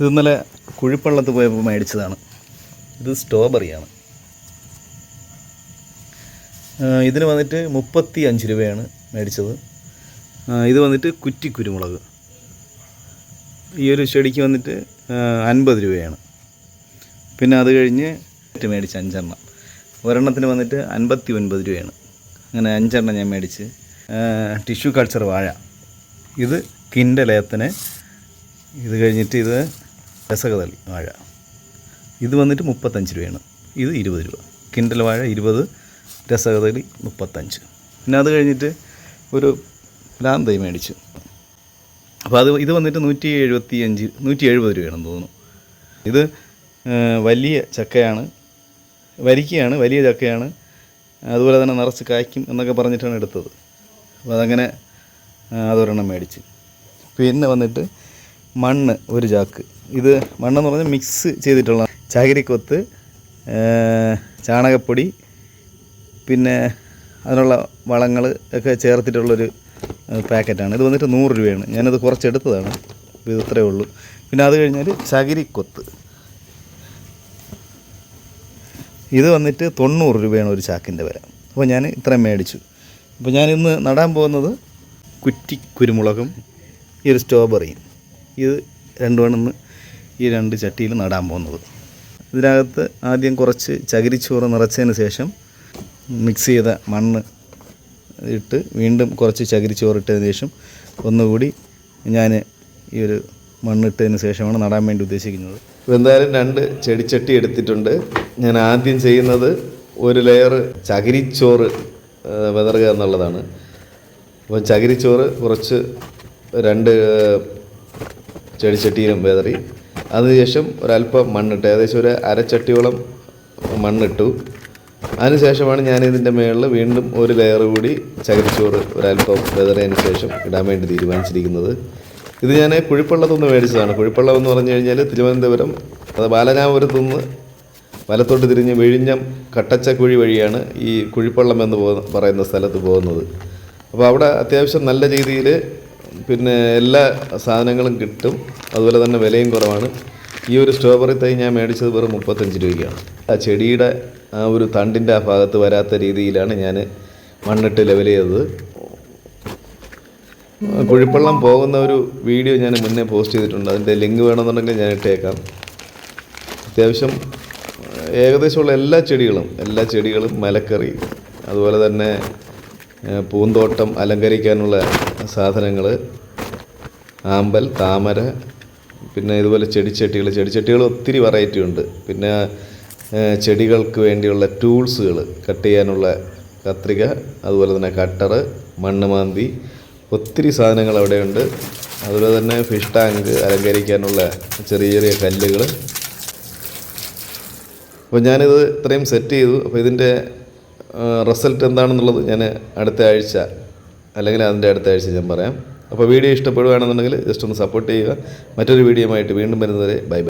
ഇത് ഇന്നലെ കുഴിപ്പള്ളത്ത് പോയപ്പോൾ മേടിച്ചതാണ്. ഇത് സ്ട്രോബെറിയാണ്. ഇതിന് വന്നിട്ട് മുപ്പത്തി അഞ്ച് രൂപയാണ് മേടിച്ചത്. ഇത് വന്നിട്ട് കുറ്റി കുരുമുളക്. ഈ ഒരു ചെടിക്ക് വന്നിട്ട് അൻപത് രൂപയാണ്. പിന്നെ അത് കഴിഞ്ഞ് മേടിച്ച് അഞ്ചെണ്ണം. ഒരെണ്ണത്തിന് വന്നിട്ട് അൻപത്തി ഒൻപത് രൂപയാണ്. അങ്ങനെ അഞ്ചെണ്ണം ഞാൻ മേടിച്ച്. ടിഷ്യൂ കൾച്ചർ വാഴ. ഇത് കിന്റെ കിൻഡലേത്തിന്. ഇത് കഴിഞ്ഞിട്ട് ഇത് രസകദളി വാഴ. ഇത് വന്നിട്ട് മുപ്പത്തഞ്ച് രൂപയാണ്. ഇത് ഇരുപത് രൂപ. കിൻഡൽ വാഴ ഇരുപത് രസകദളി മുപ്പത്തഞ്ച്. പിന്നെ അത് കഴിഞ്ഞിട്ട് ഒരു ലാന്തൈ മേടിച്ചു. അപ്പോൾ അത് ഇത് വന്നിട്ട് നൂറ്റി എഴുപത്തി അഞ്ച് നൂറ്റി എഴുപത് രൂപയാണെന്ന് തോന്നുന്നു. ഇത് വലിയ ചക്കയാണ്. വരിക്കയാണ് വലിയ ചക്കയാണ്. അതുപോലെ തന്നെ നിറച്ച് കായ്ക്കും എന്നൊക്കെ പറഞ്ഞിട്ടാണ് എടുത്തത്. അപ്പോൾ അതങ്ങനെ അതൊരെണ്ണം മേടിച്ച്. പിന്നെ വന്നിട്ട് മണ്ണ് ഒരു ചാക്ക്. ഇത് മണ്ണെന്ന് പറഞ്ഞാൽ മിക്സ് ചെയ്തിട്ടുള്ള ചകിരിക്കൊത്ത് ചാണകപ്പൊടി പിന്നെ അതിനുള്ള വളങ്ങൾ ഒക്കെ ചേർത്തിട്ടുള്ളൊരു പാക്കറ്റാണ്. ഇത് വന്നിട്ട് നൂറ് രൂപയാണ്. ഞാനത് കുറച്ചെടുത്തതാണ്. ഇത് ഇത്രയേ ഉള്ളൂ. പിന്നെ അത് കഴിഞ്ഞാൽ ചകിരിക്കൊത്ത്. ഇത് വന്നിട്ട് തൊണ്ണൂറ് രൂപയാണ് ഒരു ചാക്കിന്റെ വില. അപ്പോൾ ഞാൻ ഇത്രയും മേടിച്ചു. അപ്പോൾ ഞാൻ ഇന്ന് നടാൻ പോകുന്നത് കുറ്റി കുരുമുളകും ഈ ഒരു സ്ട്രോബെറിയും ഇത് രണ്ടുമാണ് ഈ രണ്ട് ചട്ടിയിൽ നടാൻ പോകുന്നത്. ഇതിനകത്ത് ആദ്യം കുറച്ച് ചകിരിച്ചോറ് നിറച്ചതിന് ശേഷം മിക്സ് ചെയ്ത മണ്ണ് ഇട്ട് വീണ്ടും കുറച്ച് ചകിരിച്ചോറ് ഇട്ടതിന് ശേഷം ഒന്നുകൂടി ഞാൻ ഈ ഒരു മണ്ണിട്ടതിന് ശേഷമാണ് നടാൻ വേണ്ടി ഉദ്ദേശിക്കുന്നത്. എന്തായാലും രണ്ട് ചെടിച്ചട്ടി എടുത്തിട്ടുണ്ട്. ഞാൻ ആദ്യം ചെയ്യുന്നത് ഒരു ലെയർ ചകിരിച്ചോറ് വിതറുക എന്നുള്ളതാണ്. അപ്പോൾ ചകിരിച്ചോറ് കുറച്ച് രണ്ട് ചെടിച്ചട്ടിയിലും വിതറി. അതിനുശേഷം ഒരല്പം മണ്ണിട്ട് ഏകദേശം ഒരു അരച്ചട്ടിയോളം മണ്ണിട്ടു. അതിനുശേഷമാണ് ഞാൻ ഇതിന്റെ മുകളിൽ വീണ്ടും ഒരു ലെയർ കൂടി ചകിരിച്ചോറ് ഒരല്പം വിതറിയതിന് ശേഷം ഇടാൻ വേണ്ടി തീരുമാനിച്ചിരിക്കുന്നത്. ഇത് ഞാൻ കുഴിപ്പള്ളത്തുനിന്ന് മേടിച്ചതാണ്. കുഴിപ്പള്ളം എന്ന് പറഞ്ഞു കഴിഞ്ഞാൽ തിരുവനന്തപുരം അത് ബാലനാപുരത്തുനിന്ന് വലത്തോട്ട് തിരിഞ്ഞ് വിഴിഞ്ഞം കട്ടച്ചക്കുഴി വഴിയാണ് ഈ കുഴിപ്പള്ളം എന്ന് പറയുന്ന സ്ഥലത്ത് പോകുന്നത്. അപ്പോൾ അവിടെ അത്യാവശ്യം നല്ല രീതിയിൽ പിന്നെ എല്ലാ സാധനങ്ങളും കിട്ടും. അതുപോലെ തന്നെ വിലയും കുറവാണ്. ഈ ഒരു സ്ട്രോബെറി തൈ ഞാൻ മേടിച്ചത് വെറും മുപ്പത്തഞ്ച് രൂപയ്ക്കാണ്. ആ ചെടിയുടെ ആ ഒരു തണ്ടിന്റെ ആ ഭാഗത്ത് വരാത്ത രീതിയിലാണ് ഞാൻ മണ്ണിട്ട് ലെവൽ ചെയ്തത്. കുഴിപ്പള്ളം പോകുന്ന ഒരു വീഡിയോ ഞാൻ മുന്നേ പോസ്റ്റ് ചെയ്തിട്ടുണ്ട്. അതിന്റെ ലിങ്ക് വേണമെന്നുണ്ടെങ്കിൽ ഞാൻ ഇട്ടേക്കാം. അത്യാവശ്യം ഏകദേശമുള്ള എല്ലാ ചെടികളും എല്ലാ ചെടികളും മലക്കറി അതുപോലെ തന്നെ പൂന്തോട്ടം അലങ്കരിക്കാനുള്ള സാധനങ്ങൾ ആമ്പൽ താമര പിന്നെ ഇതുപോലെ ചെടിച്ചട്ടികൾ ചെടിച്ചട്ടികൾ ഒത്തിരി വെറൈറ്റി ഉണ്ട്. പിന്നെ ചെടികൾക്ക് വേണ്ടിയുള്ള ടൂൾസുകൾ കട്ട് ചെയ്യാനുള്ള കത്രിക അതുപോലെ തന്നെ കട്ടർ മണ്ണ് മാന്തി ഒത്തിരി സാധനങ്ങൾ അവിടെയുണ്ട്. അതുപോലെ തന്നെ ഫിഷ് ടാങ്ക് അലങ്കരിക്കാനുള്ള ചെറിയ ചെറിയ കല്ലുകൾ അപ്പോൾ ഞാനിത് ഇത്രയും സെറ്റ് ചെയ്തു. അപ്പോൾ ഇതിന്റെ റിസൾട്ട് എന്താണെന്നുള്ളത് ഞാൻ അടുത്ത ആഴ്ച അല്ലെങ്കിൽ അതിന്റെ അടുത്ത ആഴ്ച ഞാൻ പറയാം. അപ്പോൾ വീഡിയോ ഇഷ്ടപ്പെടുകയാണെന്നുണ്ടെങ്കിൽ ജസ്റ്റ് ഒന്ന് സപ്പോർട്ട് ചെയ്യുക. മറ്റൊരു വീഡിയോയുമായിട്ട് വീണ്ടും വരുന്നവരെ ബൈ ബൈ